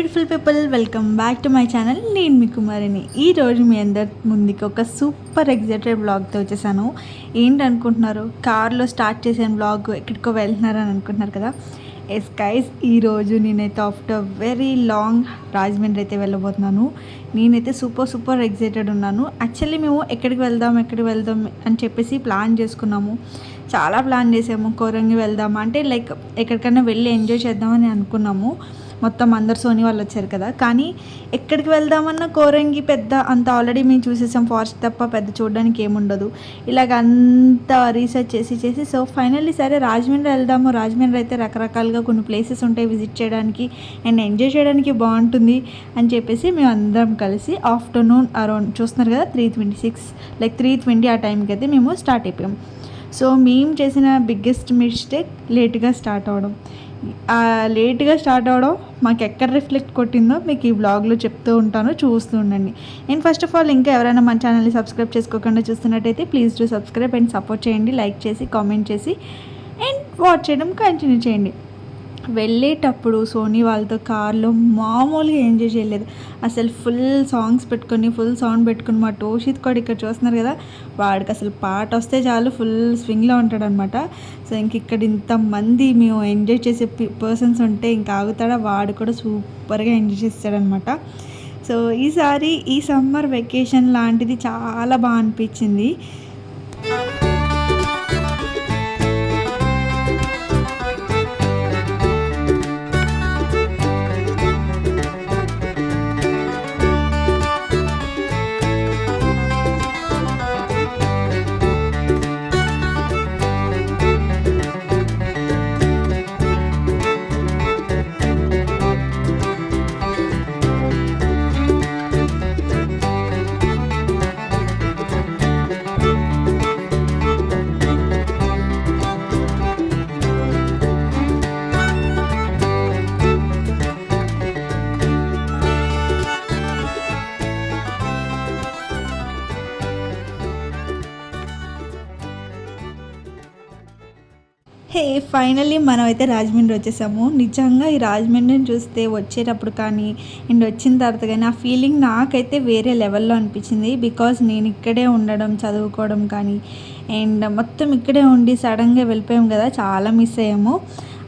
Beautiful people welcome back to my channel నేను మీ కుమారిని. ఈ రోజు మీ అందరి ముందుకి ఒక సూపర్ ఎగ్జైటెడ్ బ్లాగ్తో వచ్చేసాను. ఏంటనుకుంటున్నారు కార్లో స్టార్ట్ చేసిన బ్లాగ్ ఎక్కడికో వెళ్తున్నారని అనుకుంటున్నారు కదా? ఎస్ గైస్ ఈరోజు నేనైతే ఆఫ్టర్ వెరీ లాంగ్ రాజమండ్రి అయితే వెళ్ళబోతున్నాను. నేనైతే సూపర్ సూపర్ ఎగ్జైటెడ్ ఉన్నాను. యాక్చువల్లీ మేము ఎక్కడికి వెళ్దాం ఎక్కడికి వెళ్దాం అని చెప్పేసి ప్లాన్ చేసుకున్నాము. చాలా ప్లాన్ చేసాము. కోరంగి వెళ్దాం అంటే లైక్ ఎక్కడికైనా వెళ్ళి ఎంజాయ్ చేద్దామని అనుకున్నాము. మొత్తం అందరు సోనీ వాళ్ళు వచ్చారు కదా. కానీ ఎక్కడికి వెళ్దామన్నా కోరంగి పెద్ద అంత ఆల్రెడీ మేము చూసేసాం. ఫారెస్ట్ తప్ప పెద్ద చూడడానికి ఏముండదు ఇలాగ అంత రీసెర్చ్ చేసి చేసి సో ఫైనల్లీ సరే రాజమండ్రి వెళ్దాము. రాజమండ్రి అయితే రకరకాలుగా కొన్ని ప్లేసెస్ ఉంటాయి విజిట్ చేయడానికి అండ్ ఎంజాయ్ చేయడానికి బాగుంటుంది అని చెప్పేసి మేము అందరం కలిసి ఆఫ్టర్నూన్ అరౌండ్ చూస్తున్నారు కదా three twenty six like three twenty ఆ టైంకి అయితే మేము స్టార్ట్ అయిపోయాం. సో మేము చేసిన బిగ్గెస్ట్ మిస్టేక్ లేట్గా స్టార్ట్ అవ్వడం లేట్గా స్టార్ట్ అవ్వడం మాకు ఎక్కడ రిఫ్లెక్ట్ కొట్టిందో మీకు ఈ బ్లాగ్లో చెప్తూ ఉంటాను. చూస్తూ ఉండండి. అండ్ ఫస్ట్ ఆఫ్ ఆల్ ఇంకా ఎవరైనా మన ఛానల్ని సబ్స్క్రైబ్ చేసుకోకుండా చూస్తున్నట్టయితే please do subscribe and support చేయండి. లైక్ చేసి కామెంట్ చేసి అండ్ వాచ్ చేయడం కంటిన్యూ చేయండి. వెళ్ళేటప్పుడు సోనీ వాళ్ళతో కార్లో మామూలుగా ఎంజాయ్ చేయలేదు. అసలు ఫుల్ సాంగ్స్ పెట్టుకొని ఫుల్ సౌండ్ పెట్టుకుని మా టోషిత్ కూడా ఇక్కడ చూస్తున్నారు కదా వాడికి అసలు పాట వస్తే చాలు ఫుల్ స్వింగ్లో ఉంటాడనమాట. సో ఇంక ఇక్కడ ఇంతమంది మేము ఎంజాయ్ చేసే పర్సన్స్ ఉంటే ఇంకా ఆగుతాడా? వాడు కూడా సూపర్గా ఎంజాయ్ చేస్తాడనమాట. సో ఈసారి ఈ సమ్మర్ వెకేషన్ లాంటిది చాలా బాగా అనిపించింది. హే ఫైనల్లీ మనం అయితే రాజమండ్రి వచ్చేసాము. నిజంగా ఈ రాజమండ్రిని చూస్తే వచ్చేటప్పుడు కానీ అండ్ వచ్చిన తర్వాత కానీ ఆ ఫీలింగ్ నాకైతే వేరే లెవెల్లో అనిపించింది. బికాజ్ నేను ఇక్కడే ఉండడం చదువుకోవడం కానీ అండ్ మొత్తం ఇక్కడే ఉండి సడన్గా వెళ్ళిపోయాము కదా చాలా మిస్ అయ్యాము.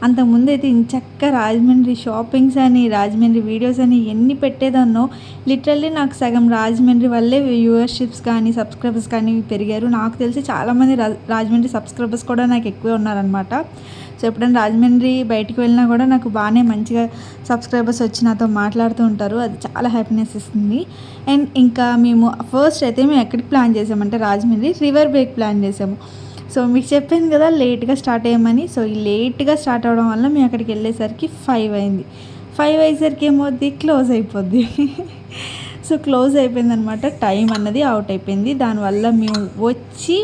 అంతకుముందు అయితే ఇంచక్క రాజమండ్రి షాపింగ్స్ అని రాజమండ్రి వీడియోస్ అని ఎన్ని పెట్టేదాన్నో లిటరల్లీ నాకు సగం రాజమండ్రి వల్లే వ్యూవర్షిప్స్ కానీ సబ్స్క్రైబర్స్ కానీ పెరిగారు. నాకు తెలిసి చాలామంది రాజమండ్రి సబ్స్క్రైబర్స్ కూడా నాకు ఎక్కువే ఉన్నారనమాట సో ఎప్పుడైనా రాజమండ్రి బయటికి వెళ్ళినా కూడా నాకు బాగానే మంచిగా సబ్స్క్రైబర్స్ వచ్చి నాతో మాట్లాడుతూ ఉంటారు. అది చాలా హ్యాపీనెస్ ఇస్తుంది. అండ్ ఇంకా మేము ఫస్ట్ అయితే మేము ఎక్కడికి ప్లాన్ చేసామంటే రాజమండ్రి రివర్ బ్రేక్ ప్లాన్ చేసాము. సో మీకు చెప్పాను కదా లేట్గా స్టార్ట్ అయ్యామని. సో ఈ లేట్గా స్టార్ట్ అవ్వడం వల్ల మేము అక్కడికి వెళ్ళేసరికి ఫైవ్ అయింది. ఫైవ్ అయ్యేసరికి ఏమవుద్ది క్లోజ్ అయిపోద్ది. సో క్లోజ్ అయిపోయింది అనమాట టైం అన్నది అవుట్ అయిపోయింది. దానివల్ల మేము వచ్చి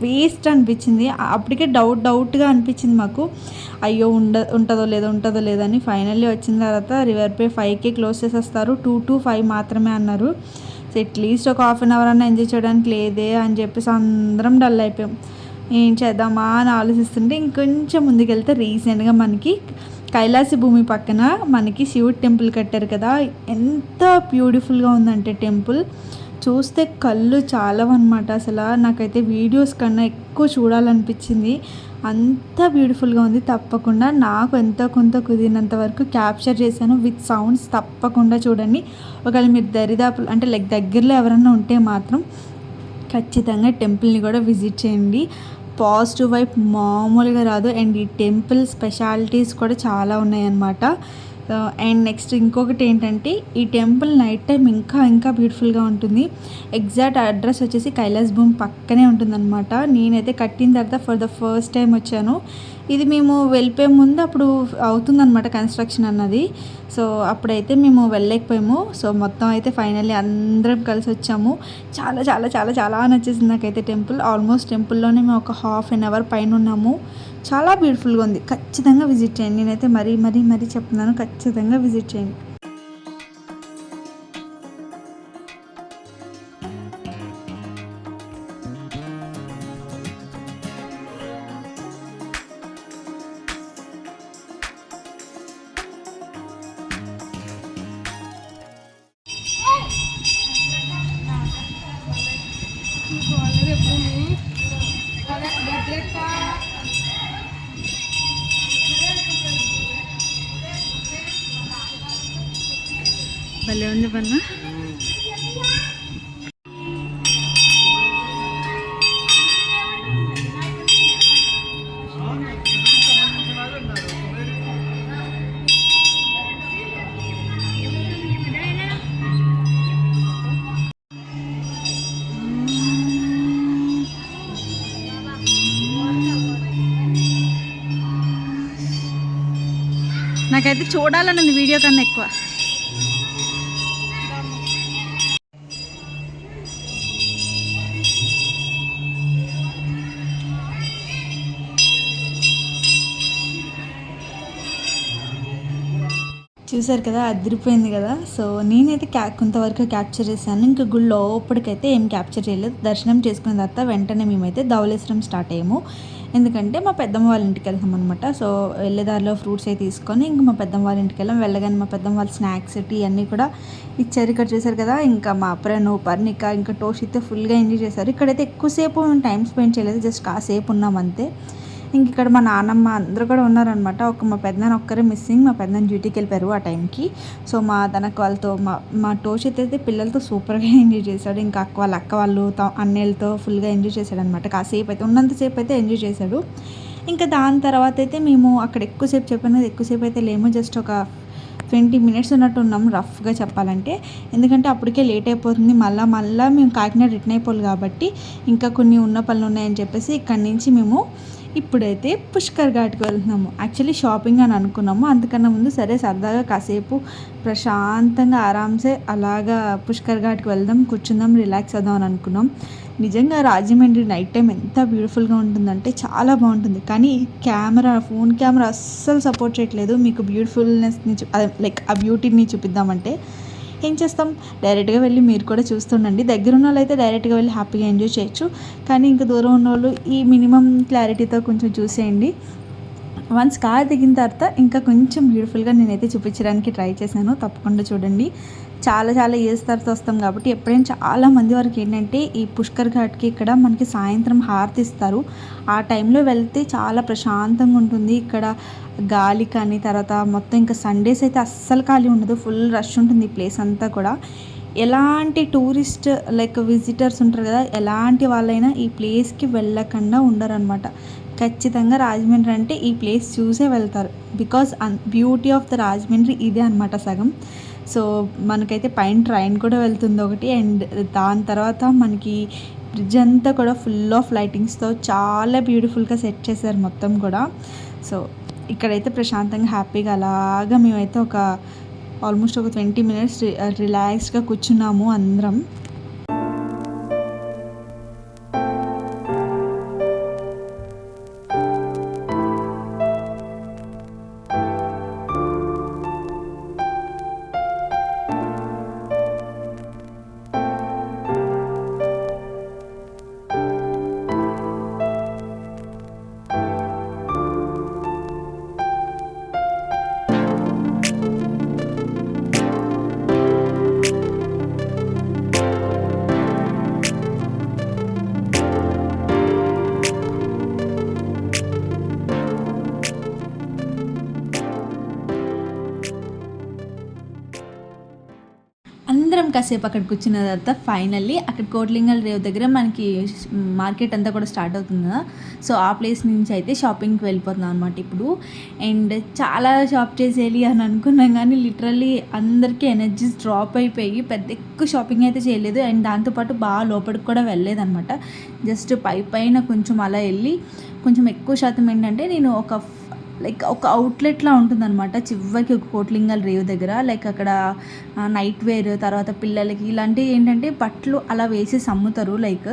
వేస్ట్ అనిపించింది. అప్పటికే డౌట్ డౌట్గా అనిపించింది మాకు. అయ్యో ఉండ ఉంటుందో లేదో ఉంటుందో లేదో అని ఫైనల్లీ వచ్చిన తర్వాత రివర్ పే ఫైవ్కే క్లోజ్ చేసేస్తారు. టూ టు ఫైవ్ మాత్రమే అన్నారు. సో అట్లీస్ట్ ఒక హాఫ్ అన్ అవర్ అన్న ఎంజాయ్ చేయడానికి లేదే అని చెప్పేసి అందరం డల్ అయిపోయాం. ఏం చేద్దామా అని ఆలోచిస్తుంటే ఇంకొంచెం ముందుకెళ్తే రీసెంట్గా మనకి కైలాసి భూమి పక్కన మనకి శివుడు టెంపుల్ కట్టారు కదా. ఎంత బ్యూటిఫుల్గా ఉందంటే టెంపుల్. చూస్తే కళ్ళు చాలవన్నమాట అసలు. నాకైతే వీడియోస్ కన్నా ఎక్కువ చూడాలనిపించింది. అంత బ్యూటిఫుల్గా ఉంది. తప్పకుండా నాకు ఎంత కొంత కుదిరినంత వరకు క్యాప్చర్ చేశాను విత్ సౌండ్స్ తప్పకుండా చూడండి. ఒకవేళ మీరు దరిదాపులు అంటే లైక్ దగ్గరలో ఎవరన్నా ఉంటే మాత్రం ఖచ్చితంగా టెంపుల్ని కూడా విజిట్ చేయండి. పాజిటివ్ వైపు మామూలుగా రాదు. అండ్ ఈ టెంపుల్ స్పెషాలిటీస్ కూడా చాలా ఉన్నాయన్నమాట. అండ్ నెక్స్ట్ ఇంకొకటి ఏంటంటే ఈ టెంపుల్ నైట్ టైం ఇంకా ఇంకా బ్యూటిఫుల్గా ఉంటుంది. ఎగ్జాక్ట్ అడ్రస్ వచ్చేసి కైలాస్ భూమి పక్కనే ఉంటుందన్నమాట. నేనైతే కట్టిన తర్వాత ఫర్ ద ఫస్ట్ టైం వచ్చాను. ఇది మేము వెళ్ళిపోయే ముందు అప్పుడు అవుతుందన్నమాట కన్స్ట్రక్షన్ అన్నది. సో అప్పుడైతే మేము వెళ్ళలేకపోయాము. సో మొత్తం అయితే ఫైనల్లీ అందరం కలిసి వచ్చాము. చాలా చాలా చాలా చాలా నచ్చేసింది నాకైతే టెంపుల్. ఆల్మోస్ట్ టెంపుల్లోనే మేము ఒక హాఫ్ అన్ అవర్ పైన ఉన్నాము. చాలా బ్యూటిఫుల్గా ఉంది. ఖచ్చితంగా విజిట్ చేయండి. నేనైతే మరీ మరీ మరీ చెప్తున్నాను. ఖచ్చితంగా విజిట్ చేయండి. అన్న నాకైతే చూడాలని వీడియో కన్నా ఎక్కువ. చూసారు కదా అదిరిపోయింది కదా. సో నేనైతే క్యా కొంతవరకు క్యాప్చర్ చేశాను. ఇంకా గుడి లోపలికైతే ఏం క్యాప్చర్ చేయలేదు. దర్శనం చేసుకున్న తర్వాత వెంటనే మేమైతే ధవలేశ్వరం స్టార్ట్ అయ్యాము. ఎందుకంటే మా పెద్దమ్మ వాళ్ళ ఇంటికి వెళ్తాం అనమాట సో వెళ్ళేదారిలో ఫ్రూట్స్ అవి తీసుకొని ఇంకా మా పెద్దమ్మ వాళ్ళ ఇంటికి వెళ్ళాం. వెళ్ళగానే మా పెద్దమ్మ వాళ్ళ స్నాక్స్ టీ అన్నీ కూడా ఇచ్చారు. ఇక్కడ చూసారు కదా ఇంకా మా ప్రణు పర్ణిక ఇంకా టోషితే ఫుల్గా ఎంజాయ్ చేశారు. ఇక్కడైతే ఎక్కువసేపు మేము టైం స్పెండ్ చేయలేదు. జస్ట్ కాసేపు ఉన్నాం అంతే. ఇంక ఇక్కడ మా నాన్నమ్మ అందరూ కూడా ఉన్నారనమాట. ఒక మా పెద్దనాన్న ఒక్కరే మిస్సింగ్ మా పెద్దనాన్న డ్యూటీకి వెళ్ళిపోయారు ఆ టైంకి సో మా తనకు వాళ్ళతో మా మా టోషిత్ అయితే పిల్లలతో సూపర్గా ఎంజాయ్ చేశాడు. ఇంకా అక్క వాళ్ళ అక్క వాళ్ళు అన్నయ్యలతో ఫుల్గా ఎంజాయ్ చేశాడు అనమాట కాసేపు అయితే ఉన్నంతసేపు అయితే ఎంజాయ్ చేశాడు. ఇంకా దాని తర్వాత అయితే మేము అక్కడ ఎక్కువసేపు చెప్పాను కదా ఎక్కువసేపు అయితే లేము. జస్ట్ ఒక ట్వంటీ మినిట్స్ ఉన్నట్టు ఉన్నాము రఫ్గా చెప్పాలంటే. ఎందుకంటే అప్పటికే లేట్ అయిపోతుంది. మళ్ళీ మళ్ళీ మేము కాకినాడ రిటర్న్ అయిపోవాలి కాబట్టి ఇంకా కొన్ని ఉన్న పనులు ఉన్నాయని చెప్పేసి ఇక్కడి నుంచి మేము ఇప్పుడైతే పుష్కర్ ఘాట్కి వెళ్తున్నాము. యాక్చువల్లీ షాపింగ్ అని అనుకున్నాము. అంతకన్నా ముందు సరే సరదాగా కాసేపు ప్రశాంతంగా ఆరామ్సే అలాగా పుష్కర్ ఘాట్కి వెళ్దాం కూర్చుందాం రిలాక్స్ అవుదాం అని అనుకున్నాం. నిజంగా రాజమండ్రి నైట్ టైం ఎంత బ్యూటిఫుల్గా ఉంటుందంటే చాలా బాగుంటుంది. కానీ కెమెరా ఫోన్ కెమెరా అస్సలు సపోర్ట్ చేయట్లేదు. మీకు బ్యూటిఫుల్నెస్ని లైక్ ఆ బ్యూటీని చూపిద్దామంటే ఏం చేస్తాం? డైరెక్ట్గా వెళ్ళి మీరు కూడా చూస్తుండండి. దగ్గర ఉన్న వాళ్ళు అయితే డైరెక్ట్గా వెళ్ళి హ్యాపీగా ఎంజాయ్ చేయొచ్చు. కానీ ఇంకా దూరం ఉన్న వాళ్ళు ఈ మినిమం క్లారిటీతో కొంచెం చూసేయండి. వన్స్ కార్ దిగిన తర్వాత ఇంకా కొంచెం బ్యూటిఫుల్గా నేనైతే చూపించడానికి ట్రై చేశాను. తప్పకుండా చూడండి. చాలా చాలా ఇయర్స్ తర్వాత వస్తాం కాబట్టి ఎప్పుడైనా చాలా మంది వరకు ఏంటంటే ఈ పుష్కర్ ఘాట్కి ఇక్కడ మనకి సాయంత్రం హారతి ఇస్తారు. ఆ టైంలో వెళ్తే చాలా ప్రశాంతంగా ఉంటుంది. ఇక్కడ గాలి కానీ తర్వాత మొత్తం ఇంకా సండేస్ అయితే అస్సలు ఖాళీ ఉండదు. ఫుల్ రష్ ఉంటుంది ఈ ప్లేస్ అంతా కూడా. ఎలాంటి టూరిస్ట్ లైక్ విజిటర్స్ ఉంటారు కదా ఎలాంటి వాళ్ళైనా ఈ ప్లేస్కి వెళ్ళకుండా ఉండరు అనమాట ఖచ్చితంగా రాజమండ్రి అంటే ఈ ప్లేస్ చూసే వెళ్తారు. Because beauty of the Rajahmundry ఇదే అనమాట సగం. సో మనకైతే పైన ట్రైన్ కూడా వెళ్తుంది ఒకటి. అండ్ దాని తర్వాత మనకి బ్రిడ్జ్ అంతా కూడా ఫుల్ ఆఫ్ లైటింగ్స్తో చాలా బ్యూటిఫుల్గా సెట్ చేశారు మొత్తం కూడా. సో ఇక్కడైతే ప్రశాంతంగా హ్యాపీగా అలాగా మేమైతే ఒక ఆల్మోస్ట్ ఒక ట్వంటీ మినిట్స్ రిలాక్స్గా కూర్చున్నాము అందరం. కాసేపు అక్కడ కూర్చున్న తర్వాత ఫైనల్లీ అక్కడ కోట్లింగల్ రేవ్ దగ్గర మనకి మార్కెట్ అంతా కూడా స్టార్ట్ అవుతుంది కదా. సో ఆ ప్లేస్ నుంచి అయితే షాపింగ్కి వెళ్ళిపోతున్నాం అనమాట ఇప్పుడు. అండ్ చాలా షాప్ చేసేయాలి అని అనుకున్నాం కానీ లిటరల్లీ అందరికీ ఎనర్జీస్ డ్రాప్ అయిపోయి పెద్ద ఎక్కువ షాపింగ్ అయితే చేయలేదు. అండ్ దాంతోపాటు బాగా లోపలికి కూడా వెళ్ళలేదన్నమాట జస్ట్ పై పైన కొంచెం అలా వెళ్ళి కొంచెం ఎక్కువ శాతం ఏంటంటే నేను ఒక లైక్ ఒక అవుట్లెట్లా ఉంటుందన్నమాట. చివరికి ఒక కోట్లింగల్ రేవు దగ్గర లైక్ అక్కడ నైట్ వేర్ తర్వాత పిల్లలకి ఇలాంటివి ఏంటంటే బట్టలు అలా వేసేసి అమ్ముతారు లైక్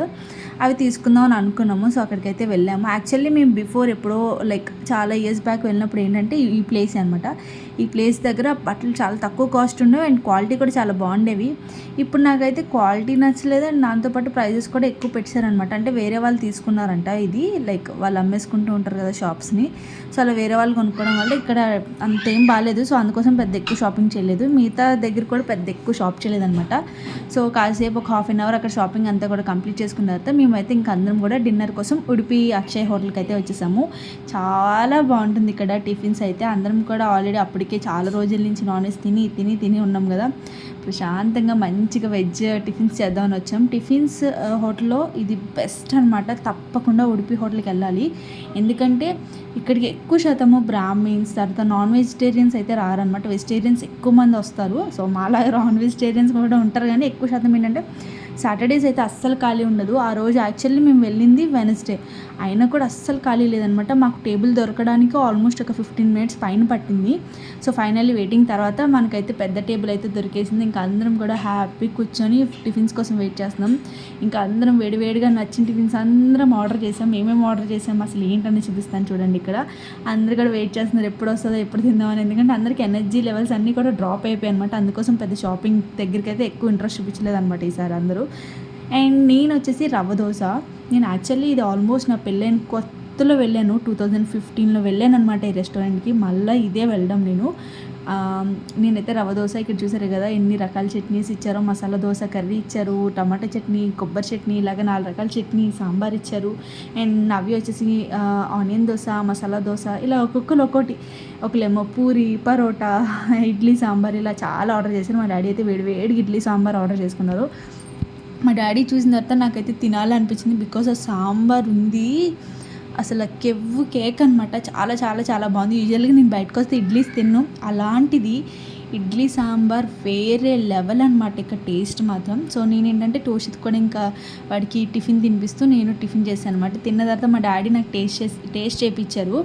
అవి తీసుకుందాం అని అనుకున్నాము. సో అక్కడికైతే వెళ్ళాము. యాక్చువల్లీ మేము బిఫోర్ ఎప్పుడో లైక్ చాలా ఇయర్స్ బ్యాక్ వెళ్ళినప్పుడు ఏంటంటే ఈ- ప్లేస్ అనమాట ఈ ప్లేస్ దగ్గర బట్టలు చాలా తక్కువ కాస్ట్ ఉండేవి అండ్ క్వాలిటీ కూడా చాలా బాగుండేవి. ఇప్పుడు నాకైతే క్వాలిటీ నచ్చలేదు అండ్ దాంతోపాటు ప్రైజెస్ కూడా ఎక్కువ పెట్టారనమాట అంటే వేరే వాళ్ళు తీసుకున్నారంట ఇది. లైక్ వాళ్ళు అమ్మేసుకుంటూ ఉంటారు కదా షాప్స్ని సో అలా వేరే వాళ్ళు కొనుక్కోవడం వల్ల ఇక్కడ అంతేం బాగాలేదు సో అందుకోసం పెద్ద ఎక్కువ షాపింగ్ చేయలేదు. మిగతా దగ్గర కూడా పెద్ద ఎక్కువ షాప్ చేయలేదు అనమాట సో కాసేపు ఒక హాఫ్ అన్ అవర్ అక్కడ షాపింగ్ అంతా కూడా కంప్లీట్ చేసుకున్న తర్వాత మేము మేమైతే ఇంకా అందరం కూడా డిన్నర్ కోసం ఉడిపి అక్షయ్ హోటల్కి అయితే వచ్చేసాము. చాలా బాగుంటుంది ఇక్కడ టిఫిన్స్ అయితే. అందరం కూడా ఆల్రెడీ అప్పటికే చాలా రోజుల నుంచి నాన్ వెజ్ తిని తిని తిని ఉన్నాం కదా. ప్రశాంతంగా మంచిగా వెజ్ టిఫిన్స్ చేద్దామని వచ్చాం. టిఫిన్స్ హోటల్లో ఇది బెస్ట్ అనమాట తప్పకుండా ఉడిపి హోటల్కి వెళ్ళాలి. ఎందుకంటే ఇక్కడికి ఎక్కువ శాతము బ్రాహ్మిన్స్ తర్వాత నాన్ వెజిటేరియన్స్ అయితే రారనమాట వెజిటేరియన్స్ ఎక్కువ మంది వస్తారు. సో మాలా నాన్ వెజిటేరియన్స్ కూడా ఉంటారు. కానీ ఎక్కువ శాతం ఏంటంటే సాటర్డేస్ అయితే అస్సలు ఖాళీ ఉండదు. ఆ రోజు యాక్చువల్లీ మేము వెళ్ళింది వెనస్డే. అయినా కూడా అస్సలు ఖాళీ లేదనమాట. మాకు టేబుల్ దొరకడానికి ఆల్మోస్ట్ ఒక ఫిఫ్టీన్ మినిట్స్ పైన పట్టింది. సో ఫైనల్లీ వెయిటింగ్ తర్వాత మనకైతే పెద్ద టేబుల్ అయితే దొరికేసింది. ఇంకా అందరం కూడా హ్యాపీ కూర్చొని టిఫిన్స్ కోసం వెయిట్ చేస్తున్నాం. ఇంకా అందరం వేడివేడిగా నచ్చిన టిఫిన్స్ అందరం ఆర్డర్ చేసాం. ఏమేమి ఆర్డర్ చేసాం? అసలు ఏంటని చూపిస్తాను చూడండి ఇక్కడ. అందరు కూడా వెయిట్ చేస్తున్నారు. ఎప్పుడు వస్తుందో ఎప్పుడు తిందామని ఎందుకంటే అందరికి ఎనర్జీ లెవెల్స్ అన్నీ కూడా డ్రాప్ అయిపోయాయి అనమాట అందుకోసం పెద్ద షాపింగ్ దగ్గరికి అయితే ఎక్కువ ఇంట్రెస్ట్ చూపించలేదు అనమాట ఈసారి అందరూ. అండ్ నేను వచ్చేసి రవ్వ దోశ. నేను యాక్చువల్లీ ఇది ఆల్మోస్ట్ నా పెళ్ళైన కొత్తలో వెళ్ళాను టూ థౌజండ్ ఫిఫ్టీన్లో వెళ్ళాను అనమాట ఈ రెస్టారెంట్కి మళ్ళీ ఇదే వెళ్ళడం నేను. నేనైతే రవ్వ దోశ ఇక్కడ చూసారు కదా ఎన్ని రకాల చట్నీస్ ఇచ్చారో. మసాలా దోశ కర్రీ ఇచ్చారు టమాటా చట్నీ కొబ్బరి చట్నీ ఇలాగ నాలుగు రకాల చట్నీ సాంబార్ ఇచ్చారు. అండ్ అవి వచ్చేసి ఆనియన్ దోశ మసాలా దోశ ఇలా ఒక్కొక్కరు ఒక్కోటి. ఒకలేమో పూరి పరోటా ఇడ్లీ సాంబార్ ఇలా చాలా ఆర్డర్ చేశారు. మా డాడీ అయితే వేడి వేడికి ఇడ్లీ సాంబార్ ఆర్డర్ చేసుకున్నారు. మా డాడీ చూసిన తర్వాత నాకైతే తినాలనిపించింది బికాస్ ఆ సాంబార్ ఉంది. అసలు కెవ్వు కేక్ అనమాట చాలా చాలా చాలా బాగుంది. యూజువల్గా నేను బయటకు వస్తే ఇడ్లీస్ తిన్ను. అలాంటిది ఇడ్లీ సాంబార్ వేరే లెవెల్ అనమాట ఇక టేస్ట్ మాత్రం. సో నేను ఏంటంటే టోషిత్ కూడా ఇంకా వాడికి టిఫిన్ తినిపిస్తూ నేను టిఫిన్ చేశాను అనమాట తిన్న తర్వాత మా డాడీ నాకు టేస్ట్ చేసి టేస్ట్ చేయించారు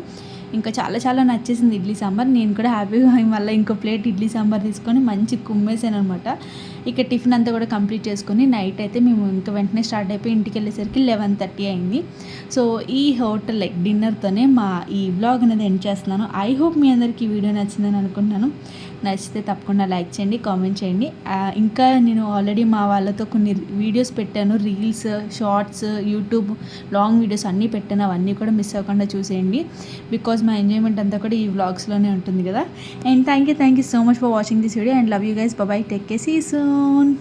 ఇంకా చాలా చాలా నచ్చేసింది ఇడ్లీ సాంబార్. నేను కూడా హ్యాపీగా మళ్ళీ ఇంకో ప్లేట్ ఇడ్లీ సాంబార్ తీసుకొని మంచి కుమ్మేసాను అనమాట ఇక టిఫిన్ అంతా కూడా కంప్లీట్ చేసుకొని నైట్ అయితే మేము ఇంకా వెంటనే స్టార్ట్ అయిపోయి ఇంటికి వెళ్ళేసరికి లెవెన్ థర్టీ అయింది. సో ఈ హోటల్ లైక్ డిన్నర్తోనే మా ఈ బ్లాగ్ అనేది ఎండ్ చేస్తున్నాను. ఐ హోప్ మీ అందరికీ వీడియో నచ్చిందని అనుకుంటున్నాను. నచ్చితే తప్పకుండా లైక్ చేయండి కామెంట్ చేయండి. ఇంకా నేను ఆల్రెడీ మా వాళ్ళతో కొన్ని వీడియోస్ పెట్టాను reels shorts YouTube long videos అన్నీ పెట్టాను. అవన్నీ కూడా మిస్ అవ్వకుండా చూసేయండి. బికాజ్ మా ఎంజాయ్మెంట్ అంతా కూడా ఈ వ్లాగ్స్లోనే ఉంటుంది కదా. And thank you thank you so much for watching this video and love you guys bye take care see soon